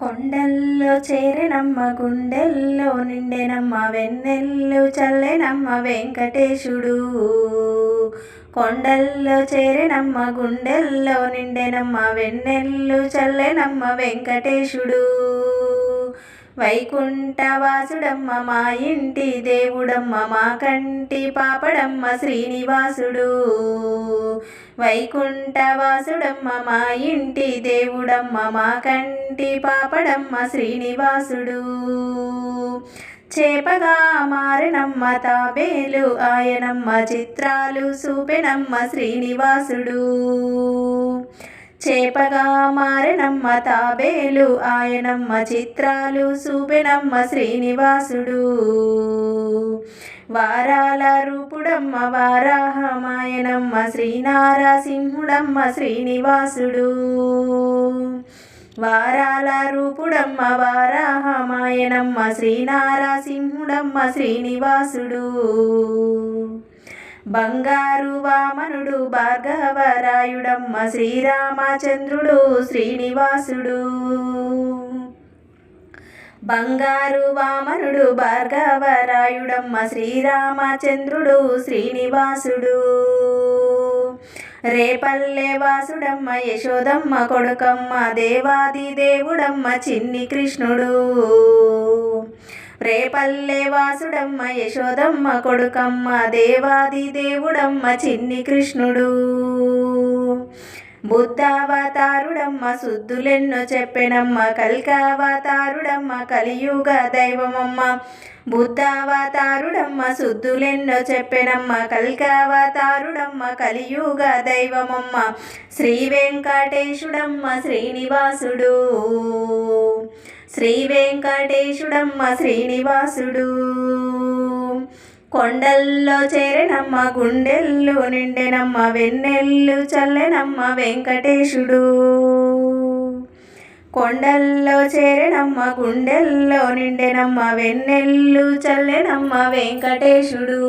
కొండల్లో చేరెనమ్మ గుండెల్లో నిండెనమ్మ వెన్నెల్లు చల్లెనమ్మ వెంకటేశుడు. కొండల్లో చేరెనమ్మ గుండెల్లో నిండెనమ్మ వెన్నెల్లు చల్లెనమ్మ వెంకటేశుడు. వైకుంఠవాసుడమ్మ మా ఇంటి దేవుడమ్మ మా కంటి పాపడమ్మ శ్రీనివాసుడు. వైకుంఠవాసుడమ్మ మా ఇంటి దేవుడమ్మ మా కంటి పాపడమ్మ శ్రీనివాసుడు. చేపగా మారినమ్మ తాబేలు ఆయనమ్మ చిత్రాలు చూపెనమ్మ శ్రీనివాసుడు. చేపగా మారినమ్మ తాబేలు ఆయనమ్మ చిత్రాలు చూపెనమ్మ శ్రీనివాసుడు. వారాల రూపుడమ్మ వారాహమాయనమ్మ శ్రీనారసింహుడమ్మ శ్రీనివాసుడు. వారాల రూపుడమ్మ వారాహమాయనమ్మ శ్రీనారసింహుడమ్మ శ్రీనివాసుడు. బంగారు వామనుడు భార్గవరాయుడమ్మ శ్రీరామచంద్రుడు శ్రీనివాసుడు. బంగారు వామనుడు భార్గవరాయుడమ్మ శ్రీరామచంద్రుడు శ్రీనివాసుడు. రేపల్లె వాసుడమ్మ యశోదమ్మ కొడుకమ్మ దేవాది దేవుడమ్మ చిన్ని కృష్ణుడు. రేపల్లె వాసుడమ్మ యశోదమ్మ కొడుకమ్మ దేవాది దేవుడమ్మ చిన్ని కృష్ణుడు. బుద్ధావతారుడమ్మ శుద్ధులెన్నో చెప్పెనమ్మ కల్కావతారుడమ్మ కలియుగ దైవమమ్మ. బుద్ధావతారుడమ్మ శుద్ధులెన్నో చెప్పెనమ్మ కల్కావతారుడమ్మ కలియుగ దైవమమ్మ. శ్రీ వెంకటేశుడమ్మ శ్రీనివాసుడు. శ్రీ వెంకటేశుడమ్మ శ్రీనివాసుడు. కొండల్లో చేరెనమ్మ గుండెల్లు నిండెనమ్మ వెన్నెల్లు చల్లెనమ్మ వెంకటేశుడు. కొండల్లో చేరెనమ్మ గుండెల్లో నిండెనమ్మ వెన్నెల్లు చల్లెనమ్మ వెంకటేశుడు.